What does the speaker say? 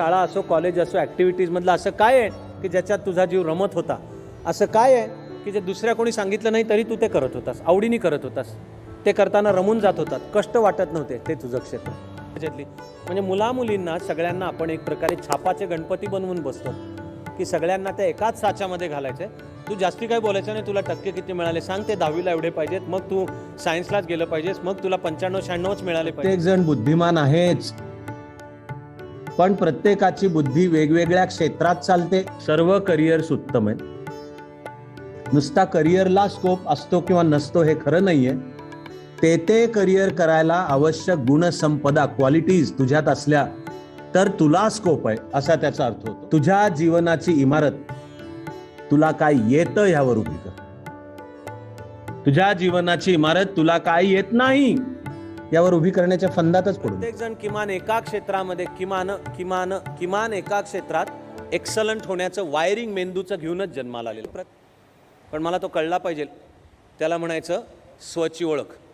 शाळा असो कॉलेज असो ॲक्टिव्हिटीजमधलं असं काय आहे की ज्याच्यात तुझा जीव रमत होता? असं काय आहे की जे दुसऱ्या कोणी सांगितलं नाही तरी तू ते करत होतास आवडीने करत होतास. ते करताना रमून जात होतात कष्ट वाटत नव्हते ते तुझं क्षेत्र. त्याच्यातली म्हणजे मुलामुलींना सगळ्यांना आपण एक प्रकारे छापाचे गणपती बनवून बसतो की सगळ्यांना त्या एकाच साच्यामध्ये घालायचं तू जास्ती काय बोलायचं नाही तुला टक्के किती मिळाले सांग ते दहावीला एवढे पाहिजेत मग तू सायन्सलाच गेलं पाहिजेस मग तुला पंच्याण्णव शहाण्णवच मिळाले पाहिजे एक जण बुद्धिमान आहेच. पण प्रत्येकाची बुद्धी वेगवेगळ्या क्षेत्रात चालते. सर्व करिअर्स उत्तम आहेत. नुसता करिअरला स्कोप असतो किंवा नसतो हे खरं नाहीये. ते ते करिअर करायला आवश्यक गुणसंपदा क्वालिटीज तुझ्यात असल्या तर तुला स्कोप आहे असा त्याचा अर्थ होतो. तुझ्या जीवनाची इमारत तुला काय येतं ह्यावर उभी कर. तुझ्या जीवनाची इमारत तुला काय येत नाही यावर उभी करण्याच्या फंदातच पडू प्रत्येक जण किमान एका क्षेत्रामध्ये किमान किमान किमान एका क्षेत्रात एक्सलंट होण्याचं वायरिंग मेंदूचं घेऊनच जन्माला आलेलं. पण मला तो कळला पाहिजे. त्याला म्हणायचं स्वची ओळख.